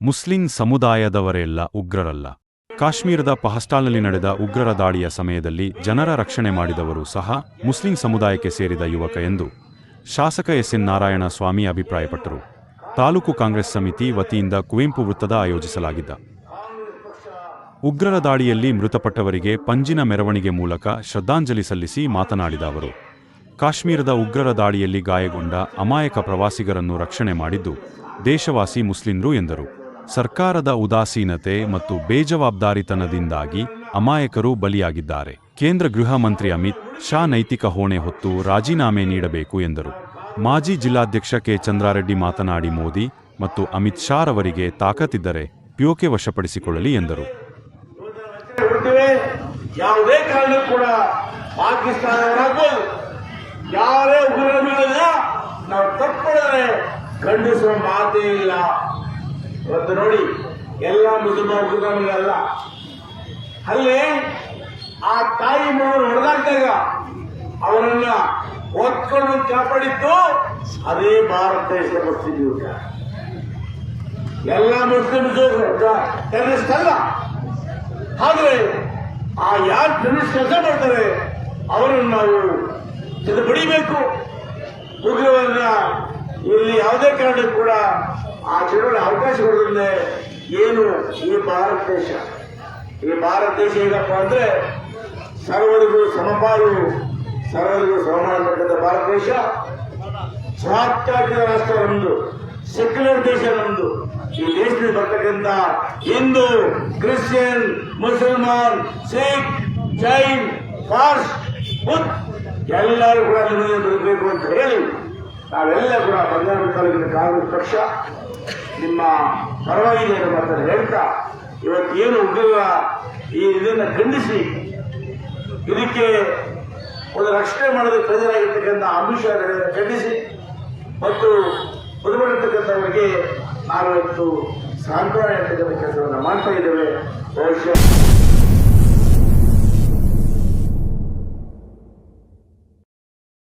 Muslim ಸಮುದಾಯದವರೆಲ್ಲ ಉಗ್ರರಲ್ಲ. ಕಾಶ್ಮೀರದ ಪಹಸ್ಟಾಲ್ನಲ್ಲಿ ನಡೆದ ಉಗ್ರರ ದಾಳಿಯ ಸಮಯದಲ್ಲಿ ಜನರ ರಕ್ಷಣೆ ಮಾಡಿದವರು ಸಹ ಮುಸ್ಲಿಂ ಸಮುದಾಯಕ್ಕೆ ಸೇರಿದ ಯುವಕ ಎಂದು ಶಾಸಕ ಎಸ್ ಎನ್ ನಾರಾಯಣ ಸ್ವಾಮಿ ಅಭಿಪ್ರಾಯಪಟ್ಟರು. ತಾಲೂಕು ಕಾಂಗ್ರೆಸ್ ಸಮಿತಿ ವತಿಯಿಂದ ಕುವೆಂಪು ವೃತ್ತದ ಆಯೋಜಿಸಲಾಗಿದ್ದ. ಉಗ್ರರ ದಾಳಿಯಲ್ಲಿ ಮೃತಪಟ್ಟವರಿಗೆ ಪಂಜಿನ ಮೆರವಣಿಗೆ ಮೂಲಕ ಶ್ರದ್ಧಾಂಜಲಿ ಸಲ್ಲಿಸಿ ಮಾತನಾಡಿದ ಅವರು, ಕಾಶ್ಮೀರದ ಉಗ್ರರ ದಾಳಿಯಲ್ಲಿ ಗಾಯಗೊಂಡ ಅಮಾಯಕ ಪ್ರವಾಸಿಗರನ್ನು ರಕ್ಷಣೆ ಮಾಡಿದ್ದು ದೇಶವಾಸಿ ಮುಸ್ಲಿಂರು ಎಂದರು. ಸರ್ಕಾರದ ಉದಾಸೀನತೆ ಮತ್ತು ಬೇಜವಾಬ್ದಾರಿತನದಿಂದಾಗಿ ಅಮಾಯಕರು ಬಲಿಯಾಗಿದ್ದಾರೆ. ಕೇಂದ್ರ ಗೃಹ ಮಂತ್ರಿ ಅಮಿತ್ ಶಾ ನೈತಿಕ ಹೊಣೆ ಹೊತ್ತು ರಾಜೀನಾಮೆ ನೀಡಬೇಕು ಎಂದರು. ಮಾಜಿ ಜಿಲ್ಲಾಧ್ಯಕ್ಷ ಕೆ. ಚಂದ್ರಾರೆಡ್ಡಿ ಮಾತನಾಡಿ, ಮೋದಿ ಮತ್ತು ಅಮಿತ್ ಶಾ ರವರಿಗೆ ತಾಕತ್ತಿದ್ದರೆ ಪ್ಯೋಕೆ ವಶಪಡಿಸಿಕೊಳ್ಳಲಿ ಎಂದರು. ಯಾವುದೇ ಕಾರಣಕ್ಕೂ ಕೂಡ ಯಾರೇ ನಾವು ತಪ್ಪಿದರೆ ಖಂಡಿಸುವ ಮಾತೇ ಇಲ್ಲ. ಇವತ್ತು ನೋಡಿ, ಎಲ್ಲ ಮುಸ್ಲಿಮ ಉಗ್ರರಲ್ಲ ಅಲ್ಲಿ ಆ ತಾಯಿ ಮಗಳು ಹೊಡೆದಾಗ್ದಾಗ ಅವರನ್ನ ಒತ್ಕೊಂಡು ಕಾಪಾಡಿದ್ದು ಅದೇ ಭಾರತ ದೇಶ ಮುಸ್ಲಿಂ ಎಲ್ಲ ಮುಸ್ಲಿಮ್ಸ್ ಟೆರರಿಸ್ಟ್ ಅಲ್ಲ. ಆದ್ರೆ ಆ ಯಾರು ಟೆರರಿಸ್ಟ್ ಕೆಲಸ ಮಾಡ್ತಾರೆ, ಅವರನ್ನು ನಾವು ಇದು ಬಡಿಬೇಕು ಉಗ್ರವನ್ನ ಇಲ್ಲಿ ಯಾವುದೇ ಕಾರಣಕ್ಕೂ ಕೂಡ ಆ ಚಳುವಳಿ ಅವಕಾಶ ಕೊಡೋದ್ರಿಂದ ಏನು ಈ ಭಾರತ ದೇಶ? ಈ ಭಾರತ ದೇಶ ಏನಪ್ಪ ಅಂದ್ರೆ ಸರ್ವರಿಗೂ ಸಮಪಾಲು, ಸರ್ವರಿಗೂ ಸಮಮಾನತಕ್ಕಂಥ ಭಾರತ ದೇಶ. ಸ್ವಾತ್ಯಾಗ್ರ ರಾಷ್ಟ್ರ ನಮ್ದು, ಸೆಕ್ಯುಲರ್ ದೇಶ ನಮ್ದು. ಈ ದೇಶದಲ್ಲಿ ಬರ್ತಕ್ಕಂಥ ಹಿಂದೂ, ಕ್ರಿಶ್ಚಿಯನ್, ಮುಸಲ್ಮಾನ್, ಸಿಖ್, ಜೈನ್, ಪಾರ್ಸ್, ಬುದ್ಧ, ಎಲ್ಲರೂ ಕೂಡ ಬರಬೇಕು ಅಂತ ಹೇಳಿ ನಾವೆಲ್ಲ ಕೂಡ ಬಂಗಾರ ತಾಲೂಕಿನ ಕಾಂಗ್ರೆಸ್ ಪಕ್ಷ ನಿಮ್ಮ ಪರವಾಗಿದೆ ಎಂಬ ಮಾತನ್ನು ಹೇಳ್ತಾ, ಇವತ್ತು ಏನು ಉಗ್ರರ ಈ ಇದನ್ನ ಖಂಡಿಸಿ, ಇದಕ್ಕೆ ಒಂದು ರಕ್ಷಣೆ ಮಾಡಲು ಪ್ರಜರಾಗಿರ್ತಕ್ಕಂಥ ಅಂಶಗಳನ್ನು ಖಂಡಿಸಿ. ಮತ್ತು ಬದುಕೊಂಡಿರ್ತಕ್ಕಂಥವರಿಗೆ ನಾವು ಇವತ್ತು ಸಾಂತ್ವನ ಇರ್ತಕ್ಕಂಥ ಕೆಲಸವನ್ನು ಮಾಡ್ತಾ ಇದ್ದೇವೆ. ಬಹುಶಃ